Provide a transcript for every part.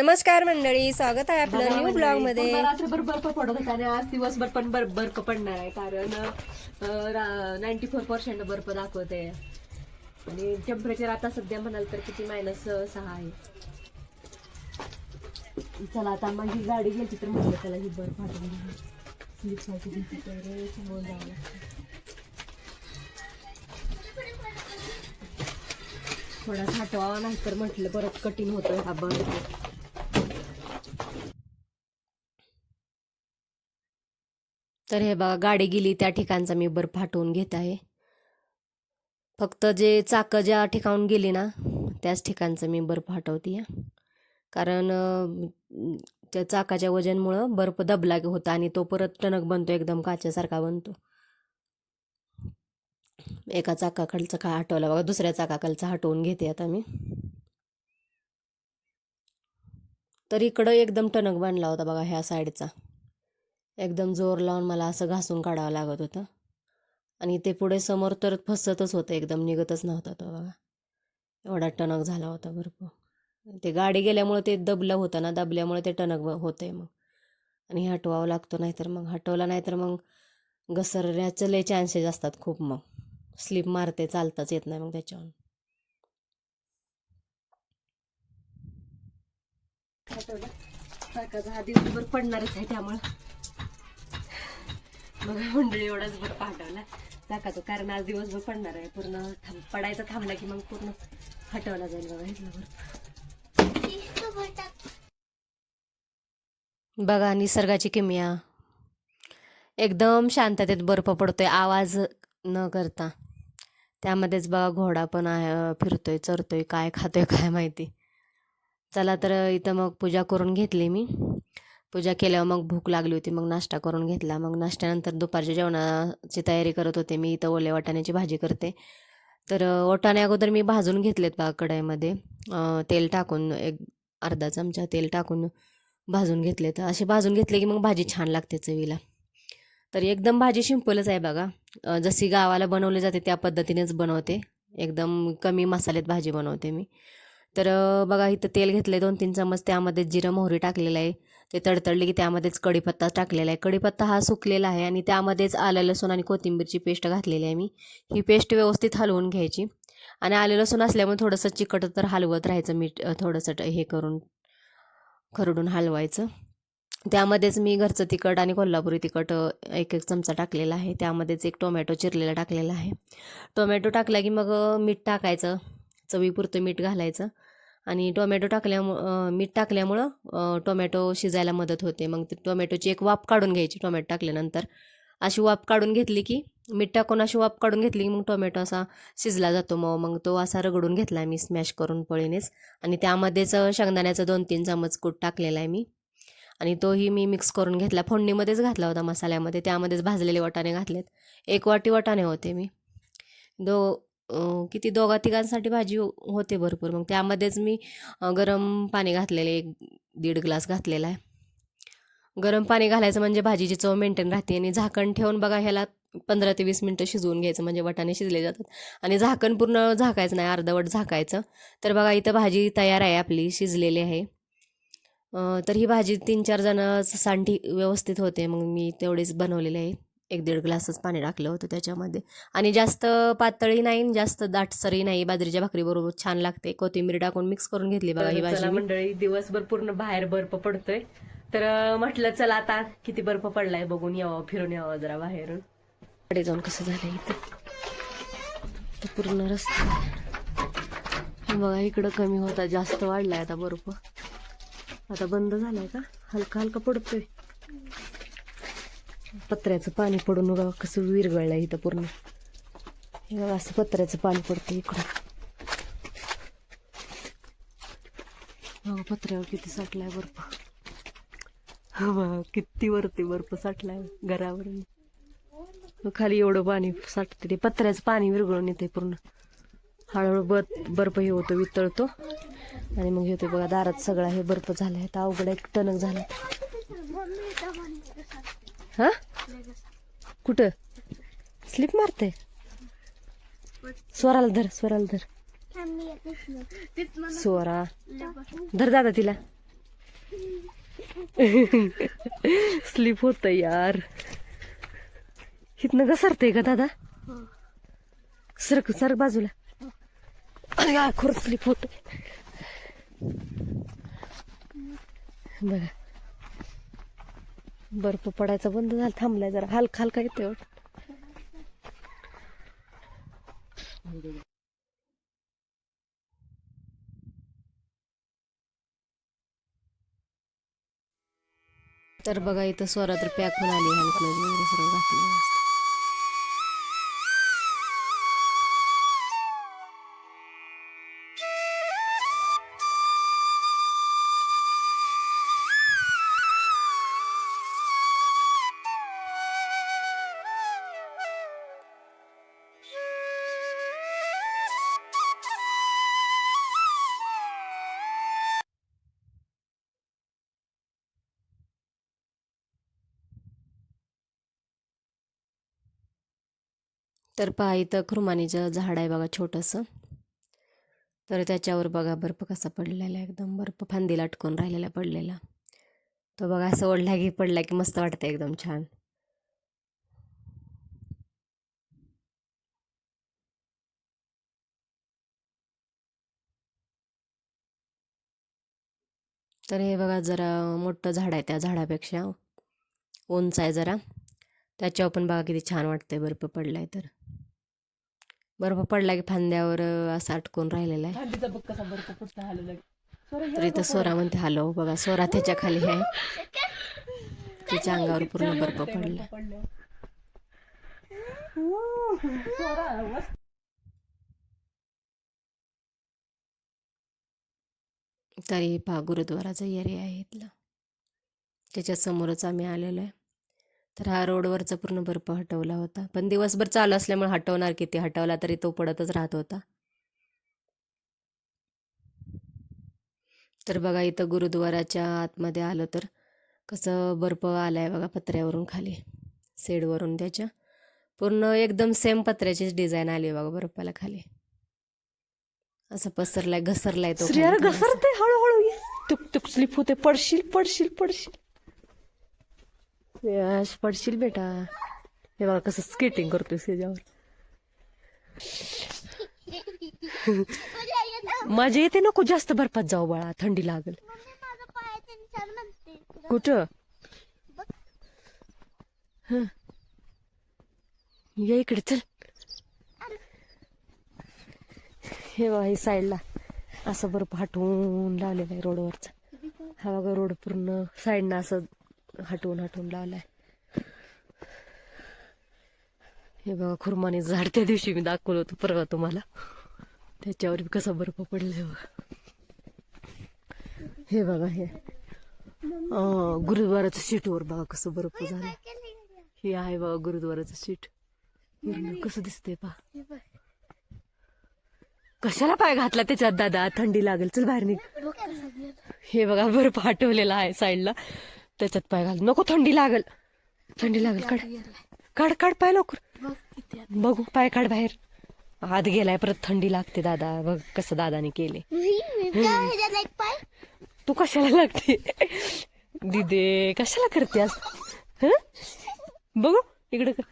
नमस्कार मंडळी स्वागत आहे आपलं न्यू ब्लॉगमध्ये रात्रभर बर्फ पडत होता आणि आज दिवसभर पण बर- बर्फ पडणार आहे कारण नाईन्टी फोर पर्सेंट बर्फ दाखवते आणि टेम्परेचर आता सध्या म्हणाल तर किती मायनस सहा आहे. चला आता माझी गाडी घ्यायची तर म्हटलं त्याला ही बर्फ हटवून समोर जावं लागतं. थोडासा हटवावा नाही तर म्हटलं परत कठीण होतोय हा बर्फ. तर हे बघा गाडी गेली त्या ठिकाणचा मी बर्फ हटवून घेत आहे. फक्त जे चाकं ज्या ठिकाणून गेली ना त्याच ठिकाणचं मी बर्फ हटवते आहे कारण त्या चाकाच्या वजनमुळं बर्फ दबला होता आणि तो परत टणक बनतो एकदम काचेसारखा बनतो. एका चाकाखालचा का हटवला बघा दुसऱ्या चाकाखालचा हटवून घेते आता मी. तर इकडं एकदम टणक बनला होता बघा ह्या साईडचा. एकदम जोर लावून मला असं घासून काढावं लागत होतं. आणि ते पुढे समोर तर फसतच होतं एकदम निघतच नव्हता तो बघा. एवढा टणक झाला होता भरपूर. ते गाडी गेल्यामुळे ते दबलं होतं ना दबल्यामुळे ते टणक होतंय मग. आणि हटवावं लागतो नाहीतर मग हटवला नाहीतर मग घसरण्याचे लय चान्सेस असतात खूप मग. स्लिप मारते चालताच येत नाही मग त्याच्यावर हा दिवसभर पडणारच आहे त्यामुळं. मग मंडळी एवढाच भर पाठवला. चाकाचं कारण आज दिवसभर पडणार आहे. पूर्ण थांब पडायचा थांबला की मग पूर्ण हटवला जाईल बघा इथलं बरं बघा निसर्गाची किमिया. एकदम शांततेत बर्फ पडतोय आवाज न करता. त्यामध्येच बघा घोडा पण आहे फिरतोय चरतोय काय खातोय काय माहिती. चला तर इथं मग पूजा करून घेतली मी. पूजा केल्यावर मग भूक लागली होती मग नाश्ता करून घेतला. मग नाश्त्यानंतर दुपारच्या जेवणाची तयारी करत होते. मी इथं ओल्या वाटाण्याची भाजी करते. तर अ, वाटाणे अगोदर मी भाजून घेतलेत बा कढईमध्ये. तेल टाकून एक अर्धा चमचा तेल टाकून भाजून घेतले तर असे भाजून घेतले की मग भाजी छान लागते चवीला. तर एकदम भाजी सिंपलच आहे बघा. जशी गावाला बनवली जाते त्या पद्धतीनेच बनवते. एकदम कमी मसाल्यात भाजी बनवते मी. तर बघा इथं तेल घेतलं दोन तीन चमच. त्यामध्ये जिरं मोहरी टाकलेलं आहे. ते तडतडले की त्यामध्येच कढीपत्ता टाकलेला आहे. कढीपत्ता हा सुकलेला आहे आणि त्यामध्येच आलं लसूण आणि कोथिंबीरची पेस्ट घातलेली आहे मी. ही पेस्ट व्यवस्थित हलवून घ्यायची. आणि आलं लसूण असल्यामुळे थोडंसं चिकट तर हलवत राहायचं मीठ थोडंसं हे करून खरडून हलवायचं. त्यामध्येच मी घरचं तिखट आणि कोल्हापुरी तिखट एक एक चमचा टाकलेला आहे. त्यामध्येच एक टोमॅटो चिरलेला टाकलेला आहे. टोमॅटो टाकला की मग मीठ टाकायचं. चवीपुरतं मीठ घालायचं. आणि टोमॅटो टाकल्यामुळं मीठ टाकल्यामुळं टोमॅटो शिजायला मदत होते. मग ते टोमॅटोची एक वाफ काढून घ्यायची टोमॅटो टाकल्यानंतर. अशी वाफ काढून घेतली की मीठ टाकून अशी वाफ काढून घेतली की मग टोमॅटो असा शिजला जातो. मग मग तो असा रगडून घेतला मी स्मॅश करून पळीनेच. आणि त्यामध्येच शेंगदाण्याचं दोन तीन चमच कूट टाकलेला आहे मी. आणि तोही मी मिक्स करून घेतला. फोडणीमध्येच घातला होता मसाल्यामध्ये. त्यामध्येच भाजलेले वाटाणे घातलेत. एक वाटी वाटाणे होते मी. दो किती दोघा तिघांसाठी भाजी हो, होते भरपूर. मग त्यामध्येच मी गरम पाणी घातलेले एक दीड ग्लास घातलेला आहे. गरम पाणी घालायचं म्हणजे भाजीची चव मेंटेन राहते आणि झाकण ठेवून बघा ह्याला पंधरा ते वीस मिनटं शिजवून घ्यायचं म्हणजे वटाणे शिजले जातात. आणि झाकण पूर्ण झाकायचं नाही अर्धवट झाकायचं. तर बघा इथं भाजी तयार आहे आपली शिजलेली आहे. तर ही भाजी तीन चार जण सांठी व्यवस्थित होते मग मी तेवढेच बनवलेले आहे. एक दीड ग्लासच पाणी टाकलं होतं त्याच्यामध्ये. आणि जास्त पातळी नाही जास्त दाटसरही नाही बाजरीच्या भाकरीबरोबर छान लागते. कोथिंबीर टाकून मिक्स करून घेतली बघा ही भाजी. मंडळी दिवसभर पूर्ण बाहेर बर्फ पडतोय. तर म्हटलं चला आता किती बर्फ पडलाय बघून यावं फिरून यावं जरा बाहेरून. कडे जाऊन कसं झालं इथं? पूर्ण रस्ता बघा इकडं कमी होता जास्त वाढलाय आता बर्फ. आता बंद झालाय का? हलका हलका पडतोय. पत्र्याचं पाणी पडून बघा कसं विरगळलं इथं पूर्ण. हे बघा असं पत्र्याचं पाणी पडतं इकडं. बघा पत्र्यावर किती साठलाय बर्फ. हा बघा किती वरती बर्फ साठलाय घरावर खाली एवढं पाणी साठते ते पत्र्याचं पाणी विरघळून येते पूर्ण. हळूहळू ब बर्फ हे होतो वितळतो. आणि मग हे होते बघा दारात सगळा हे बर्फ झाला आहे तर अवघड एक टणक झाला. हा? कुठं? स्लिप मारते स्वराला धर स्वराला धर. स्वरा. धर दादा तिला. स्लिप होत यार. इथनं घसरते का दादा. सरक सर बाजूला. अरे स्लिप होत बघा. बर्फ पडायचा बंद झाला थांबलाय जरा. हलका हलका येते तर बघा इथं स्वरा तर पॅक होऊन आली हलकलं सर्व घातलं तर पहा इथं खुरमानीचं झाड आहे बघा छोटंसं. तर त्याच्यावर बघा बर्फ कसा पडलेला आहे एकदम. बर्फ फांदीला अटकून राहिलेला पडलेला. तो बघा असं ओढला की पडला की मस्त वाटतं एकदम छान. तर हे बघा जरा मोठं झाड आहे त्या झाडापेक्षा. उंच आहे जरा. त्याच्यावर पण बघा किती छान वाटतंय बर्फ पडलाय तर. बर्फ पडला की फांद्यावर असं अटकून राहिलेला आहे. थंडीचा बघ कसा बर्फ पुढचा हलवला तर इथं सोरा म्हणते हॅलो बघा सोरा त्याच्याखाली आहे. तिच्या अंगावर पूर्ण बर्फ पडला. तरी पहा गुरुद्वाराचा एरिया आहे इथला. त्याच्या समोरच आम्ही आलेलो आहे. तर हा रोडवरचा पूर्ण बर्फ हटवला होता. पण दिवसभर चालू असल्यामुळे हटवणार किती? हटवला तरी तो पडतच राहत होता. तर बघा इथं गुरुद्वाराच्या आतमध्ये आलं तर कसं बर्फ आलाय बघा पत्र्यावरून खाली. शेडवरून त्याच्या. पूर्ण एकदम सेम पत्र्याचीच डिझाईन आली बघा बर्फाला खाली. असं पसरलाय घसरलाय तो. घसरते हळूहळू. तुक स्लिप होते. पडशील पडशील पडशील. यश पडशील बेटा. हे बघा कसं स्केटिंग करतोय त्याच्यावर मजा येते नको जास्त बर्फात जाऊ बाळा थंडी लागल. कुठं? हं. ये इकडे चल. हे बघा हे साईडला असं बर्फ हटवून लावलेलं आहे रोडवरचा हा बघा रोड पूर्ण साईडनं असं हटवून हटवून लावलाय. हे बघा खुर्माने झाड त्या दिवशी मी दाखवलं होतं परवा तुम्हाला. त्याच्यावर बी कसा बर्फ पडलाय बघा. हे बघा हे. गुरुद्वाराच्या सीटवर बघा कसं बर्फ झालं हे आहे बघा गुरुद्वाराचं सीट. कसं दिसतंय पा कशाला पाय घातला त्याच्यात दादा? थंडी लागेल. चल बाहेर निघ. हे बघा बर्फ आठवलेला आहे साईडला. त्याच्यात पाय घाल. नको थंडी लागल. थंडी लागल. काढ. काढ काढ पाय लवकर. बघू पाय काढ बाहेर. आत गेलाय परत थंडी लागते दादा. बघ कसं दादाने केले. तू कशाला लागते? दिदे कशाला करते हं? बघू इकडे कर.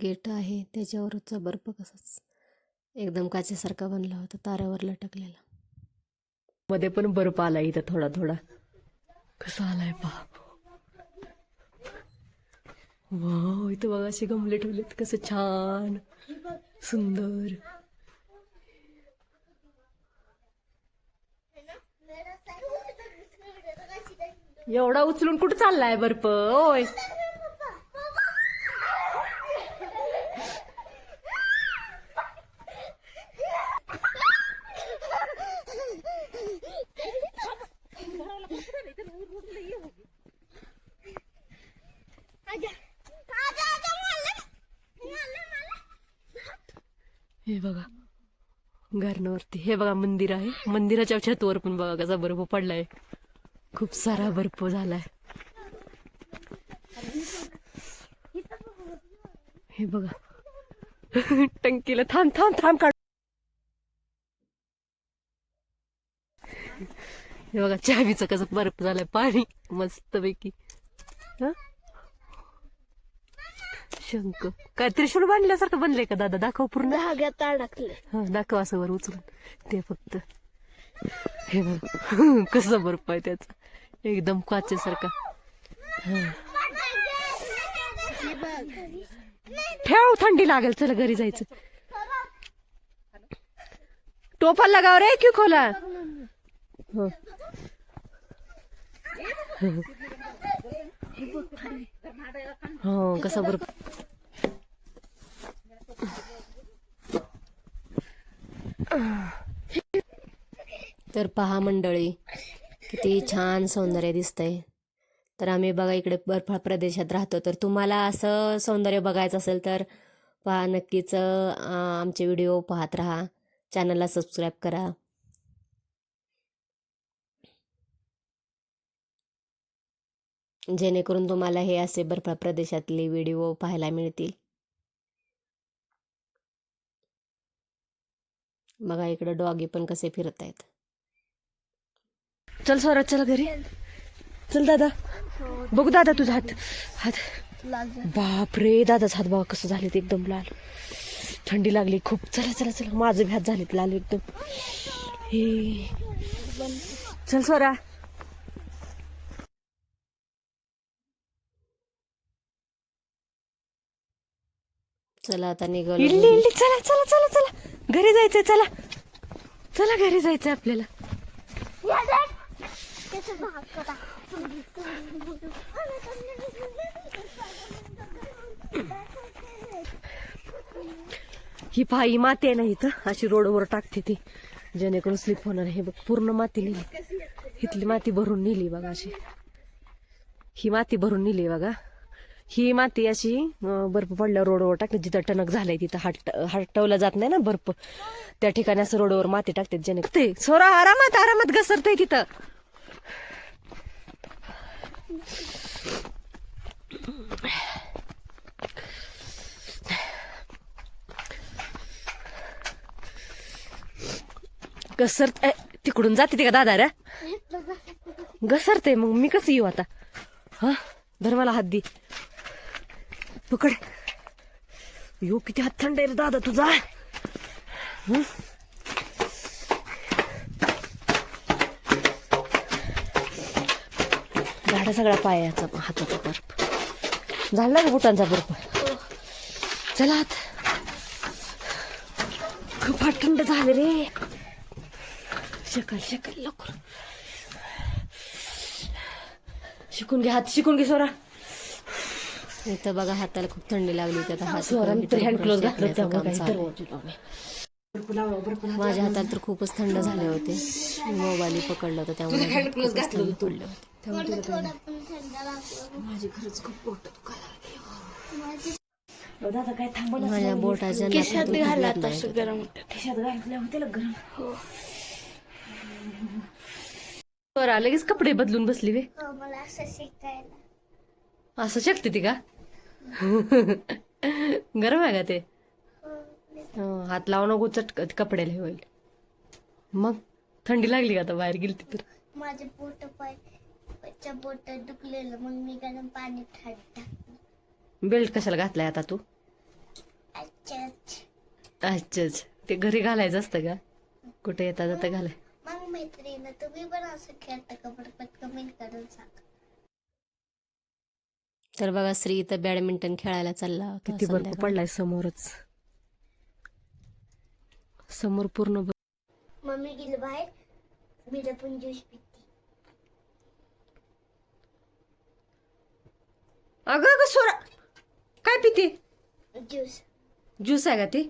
गेट आहे त्याच्यावरचा बर्फ कसाच एकदम काचेसारखा बनला होता तारावर लटकलेला. मध्ये पण बर्फ आला इथं थोडा थोडा. कसा आलाय पहा वाव इथं बघा असे गमले ठेवलेत कसं छान सुंदर. एवढा उचलून कुठं चाललाय बर्फ? ओय हे बघा. घरणावरती हे बघा मंदिर आहे. मंदिराच्या छतवर पण बघा कसा बर्फ पडलाय. खूप सारा बर्फ झालाय. हे बघा. टंकीला थांब थांब थांब काढ. हे बघा चावीचं कसं बर्फ झालाय. पाणी मस्त पैकी शंक काय त्रिशूळ बांधल्यासारखं बनलंय का दादा? दाखव पूर्ण. धाग्यात अडकले हा दाखव असं वर उचलून. ते फक्त. हे बघ. कसं बर्फ आहे त्याचा. एकदम काचेसारखा. हा. ठेव थंडी लागेल. चला घरी जायचं. टोपा लगाव रे की खोला? हो. हो कसा बर्फ? तर पहा मंडळी किती छान सौंदर्य दिसतंय. तर आम्ही बघा इकडे बर्फाळ प्रदेशात राहतो. तर तुम्हाला असं सौंदर्य बघायचं असेल तर पहा नक्कीच आमचे व्हिडिओ पाहत राहा. चॅनलला सबस्क्राईब करा. जेणेकरून तुम्हाला हे असे बर्फाळ प्रदेशातले व्हिडिओ पाहायला मिळतील. बघा इकडे डॉगी पण कसे फिरत आहेत. चल स्वराज चला घरी. चल दादा. बघू दादा तुझा हात. हात. बाप रे दादाचा हात बघा कसं झाले ते एकदम लाल. थंडी लागली खूप. चला चला चला. माझं बी हात झालेत लाल एकदम. हे. चल स्वरा. चला आता निघालो चला चला चला चला. घरी जायचंय चला. चला घरी जायचंय आपल्याला. ही पायी माती आहे ना इथं. अशी रोडवर टाकते ती. जेणेकरून स्लिप होणार हे बघ पूर्ण माती नेली इथली माती भरून नेली बघा अशी. ही माती भरून नेली बघा. ही माती अशी बर्फ पडल्यावर रोडवर टाकते. जिथं टणक झालंय तिथं हट हटवला जात नाही ना बर्फ. त्या ठिकाणी असं रोडवर माती टाकते जेणे ते सोरा आरामात आरामात घसरते तिथं. घसरत तिकडून जाते ते का दादा रे? घसरते मग. मी कसं येऊ आता? हा? धर मला हात दे. पकड. यो किती हात थंड आहे रे दादा तुझा? हं? झाडा सगळा पायाचा हाताचा बर्फ. झाला का बुटांचा बर्फ? चला आत. खूप हात थंड झाले रे. शकल शकल लवकर. शिकून घे हात शिकून घे सोरा. इथं बघा हाताला खूप थंडी लागली होती. आता हात. माझ्या हातात तर खूपच थंड झाले होते. मोबाईल पकडलं होतं त्यामुळे माझ्या बोटाच्या गरम. बरं लगेच कपडे बदलून बसली वे मला असं शिकायला. असं शकते ती का? गरम आहे का ते? हात लावू नको चटक कपड्याला हे होईल. मग थंडी लागली का आता बाहेर गेली तर? माझे बोट पाय बोट दुखलेलं मग मी गरम पाणी थंड बेल्ट कशाला घातलाय आता तू? अच्छा ते घरी घालायचं असतं का? कुठे येता जाता घालाय? मग मैत्रीण तुम्ही पण असं खेळता का? बरं कमेंट करून सांगा तर बघा श्री इथं बॅडमिंटन खेळायला चालला होता किती बर्फ. पडलाय समोरच. समोर पूर्ण. मम्मी गेली बाहेर. मी तर पण ज्यूस पिते. अगं अगं सोरा काय पिते? ज्यूस ज्यूस आहे का ती?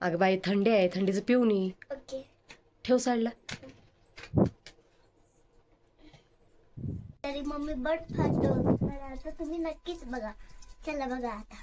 अगं बाई थंडी आहे. थंडीचं पिऊ नये ओके ठेव साईडला. तरी मम्मी बर्फ फाटतो मला आता तुम्ही नक्कीच बघा. चला बघा आता.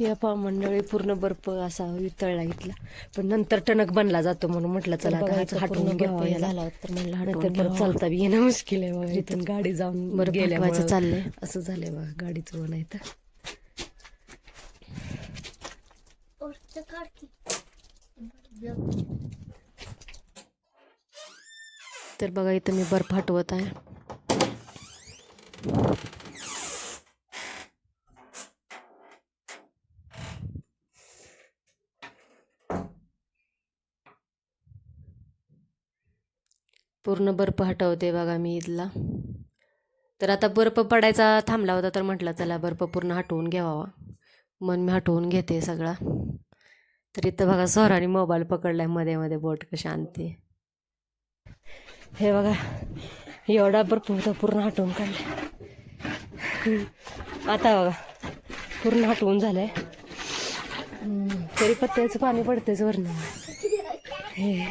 या पा मंडळी पूर्ण बर्फ असा वितळला इथला. पण नंतर टणक बनला जातो म्हणून म्हटलं चला आता हटवून घ्यावं याला. झाला तर म्हणलं नाहीतर हटवून परत घ्यावं. चालता बी येणं मुश्किल आहे बघा. इथून गाडी जाऊन बरं पाठवायचं चाललंय. असं झालंय बघा गाडीचं वन आहे तर तर बघा इथं मी बर्फ हटवत आहे. पूर्ण बर्फ हटवते बघा मी इथला. तर आता बर्फ पडायचा थांबला होता तर म्हटलं चला बर्फ पूर्ण हटवून घ्यावा. मन मी हटवून घेते सगळा. तर इथं बघा सोराने मोबाईल पकडलायमध्ये मध्ये बोट कशी आणते. हे बघा एवढा भरपूर होता पूर्ण हटवून काढला आता बघा पूर्ण हटवून झालंय. तरी पत्त्याचं पाणी पडतेच वरनं हे.